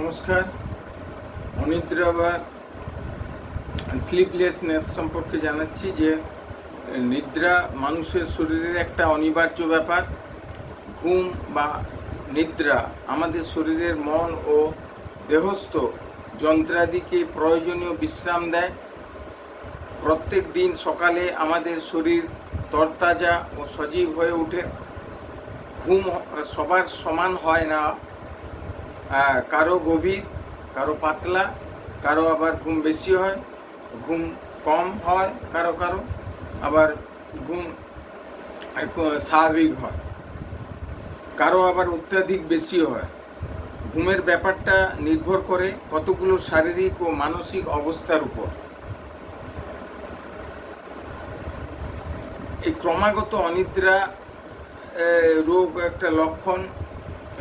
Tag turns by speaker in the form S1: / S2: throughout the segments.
S1: নমস্কার। অনিদ্রা বা স্লিপলেসনেস সম্পর্কে জানাচ্ছি যে, নিদ্রা মানুষের শরীরের একটা অনিবার্য ব্যাপার। ঘুম বা নিদ্রা আমাদের শরীরের মন ও দেহস্থ যন্ত্রাদিকে প্রয়োজনীয় বিশ্রাম দেয়। প্রত্যেক দিন সকালে আমাদের শরীর তরতাজা ও সজীব হয়ে ওঠে। ঘুম সবার সমান হয় না। কারও গভীর, কারও পাতলা, কারও আবার ঘুম বেশি হয়, ঘুম কম হয় কারও কারও, আবার ঘুম স্বাভাবিক হয়। কারও আবার অত্যাধিক বেশি হয়। ঘুমের ব্যাপারটা নির্ভর করে কতগুলো শারীরিক ও মানসিক অবস্থার উপর। এই ক্রমাগত অনিদ্রা রোগ একটা লক্ষণ,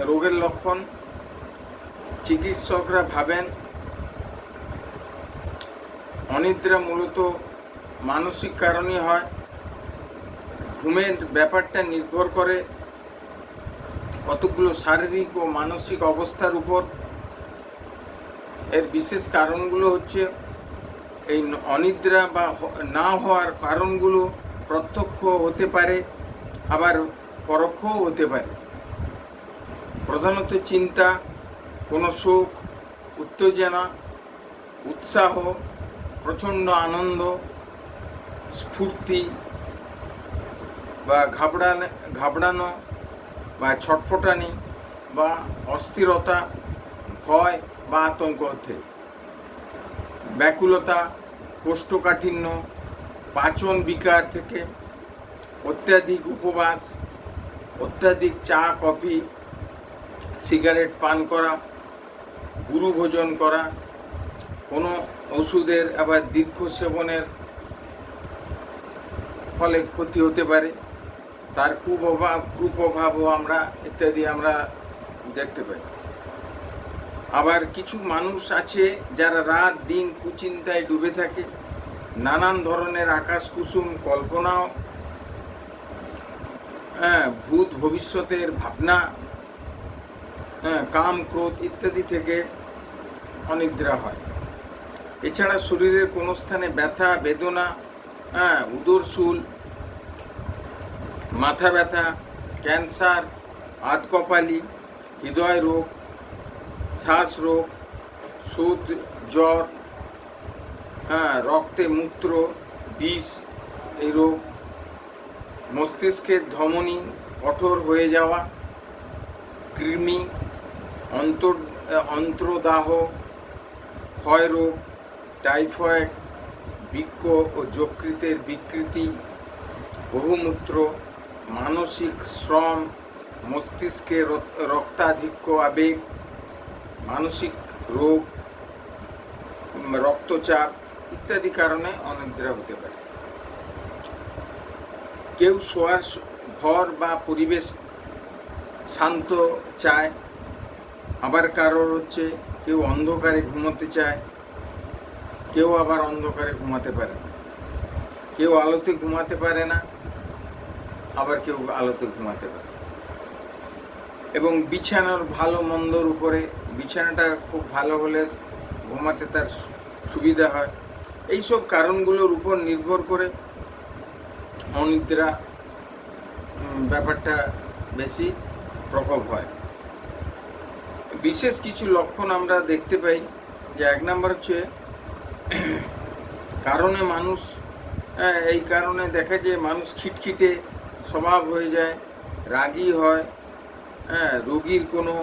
S1: রোগের লক্ষণ চিকিৎসকরা ভাবেন, অনিদ্রা মূলত মানসিক কারণে হয়। ঘুমের ব্যাপারটা নির্ভর করে কতগুলো শারীরিক ও মানসিক অবস্থার উপর। এর বিশেষ কারণগুলো হচ্ছে এই অনিদ্রা বা না হওয়ার কারণগুলো প্রত্যক্ষ হতে পারে, আবার পরোক্ষও হতে পারে। প্রধানত চিন্তা কোনো শোক উত্তেজনা, উৎসাহ, প্রচণ্ড আনন্দ, স্ফূর্তি বা ঘাবড়ানো ঘাবড়ানো বা ছটফটানি বা অস্থিরতা, ভয় বা আতঙ্ক হতে। ব্যাকুলতা, কোষ্ঠকাঠিন্য, পাচন বিকার থেকে অত্যাধিক উপবাস, অত্যাধিক চা, কফি, সিগারেট, পান করা গুরু ভোজন করা, কোনো ওষুধের আবার দীর্ঘ সেবনের ফলে ক্ষতি হতে পারে। তার কুপ্রভাব কুপ্রভাবও আমরা ইত্যাদি আমরা দেখতে পাই। আবার কিছু মানুষ আছে যারা রাত দিন কুচিন্তায় ডুবে থাকে, নানান ধরনের আকাশ কুসুম কল্পনাও হ্যাঁ ভূত ভবিষ্যতের ভাবনা হ্যাঁ কাম, ক্রোধ ইত্যাদি থেকে অনিদ্রা হয়। এছাড়া শরীরের কোনো স্থানে ব্যথা, বেদনা হ্যাঁ উদরশুল মাথা ব্যথা, ক্যান্সার আধকপালি হৃদয় রোগ, শ্বাস রোগ সুদ জ্বর হ্যাঁ রক্তে মূত্র, বিষ, এই রোগ, মস্তিষ্কের ধমনী, কঠোর হয়ে যাওয়া, কৃমি অন্তর অন্ত্রদাহ, ক্ষয়রোগ, টাইফয়েড বৃক্ষ ও যকৃতের বিকৃতি, বহুমূত্র, মানসিক শ্রম, মস্তিষ্কে রক- রক্তাধিক্য আবেগ, মানসিক রোগ রক্তচাপ ইত্যাদি কারণে অনিদ্রা হতে পারে। কেউ শোয়ার ঘর বা পরিবেশ শান্ত চায় আবার কারোর হচ্ছে কেউ অন্ধকারে ঘুমোতে চায়, কেউ আবার অন্ধকারে ঘুমাতে পারে কেউ আলোতে ঘুমাতে পারে না, আবার কেউ আলোতে ঘুমাতে পারে এবং বিছানার ভালো মন্দর উপরে, বিছানাটা খুব ভালো হলে ঘুমাতে তার সুবিধা হয়। এইসব কারণগুলোর উপর নির্ভর করে অনিদ্রা ব্যাপারটা বেশি প্রকোপ হয়। বিশেষ কিছু লক্ষণ আমরা দেখতে পাই যে এক নম্বর হচ্ছে কারণে মানুষ হ্যাঁ, এই কারণে দেখা যায় মানুষ খিটখিটে স্বভাব হয়ে যায় রাগী হয় হ্যাঁ রোগীর কোনো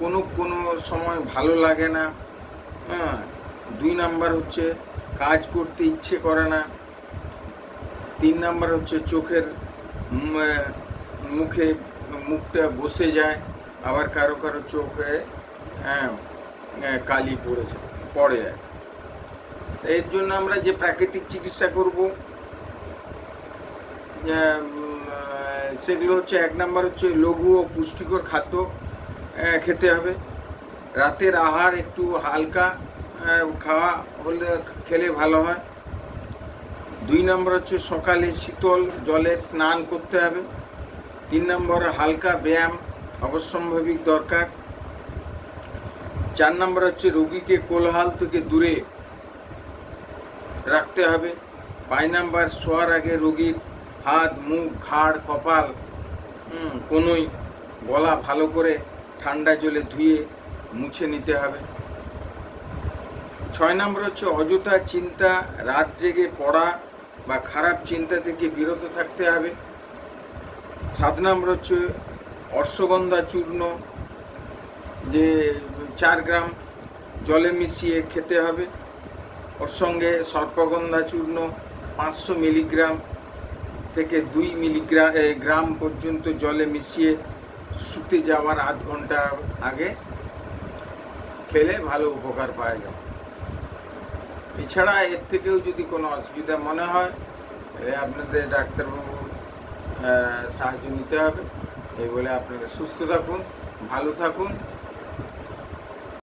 S1: কোনো কোনো সময় ভালো লাগে না হ্যাঁ দুই নাম্বার হচ্ছে কাজ করতে ইচ্ছে করে না তিন নাম্বার হচ্ছে চোখের মুখে মুখটা বসে যায় আবার কারও কারও চোখে কালি পড়ে যায় পড়ে যায়। এর জন্য আমরা যে প্রাকৃতিক চিকিৎসা করব সেগুলো হচ্ছে এক নম্বর হচ্ছে লঘু ও পুষ্টিকর খাদ্য খেতে হবে। রাতের আহার একটু হালকা খাওয়া হলে খেলে ভালো হয়। দুই নম্বর হচ্ছে সকালে শীতল জলে স্নান করতে হবে। তিন নম্বর হালকা ব্যায়াম অবশ্যম্ভাবিক দরকার। চার নম্বর হচ্ছে রোগীকে কোলাহল থেকে দূরে রাখতে হবে। পাঁচ নাম্বার, শোয়ার আগে রোগীর হাত, মুখ, ঘাড়, কপাল কোনোই গলা ভালো করে ঠান্ডা জলে ধুয়ে মুছে নিতে হবে। ছয় নম্বর হচ্ছে অযথা চিন্তা, রাত জেগে পড়া বা খারাপ চিন্তা থেকে বিরত থাকতে হবে। সাত নম্বর হচ্ছে অশ্বগন্ধা চূর্ণ যে চার গ্রাম জলে মিশিয়ে খেতে হবে। ওর সঙ্গে সর্পগন্ধা চূর্ণ পাঁচশো মিলিগ্রাম থেকে দুই মিলিগ্রাম গ্রাম পর্যন্ত জলে মিশিয়ে শুতে যাওয়ার আধ ঘণ্টা আগে খেলে ভালো উপকার পাওয়া যায়। এছাড়া এর থেকেও যদি কোনো অসুবিধা মনে হয় আপনাদের ডাক্তারবাবুর আহ, সাহায্য নিতে হবে। এই বলে আপনারা সুস্থ থাকুন ভালো থাকুন।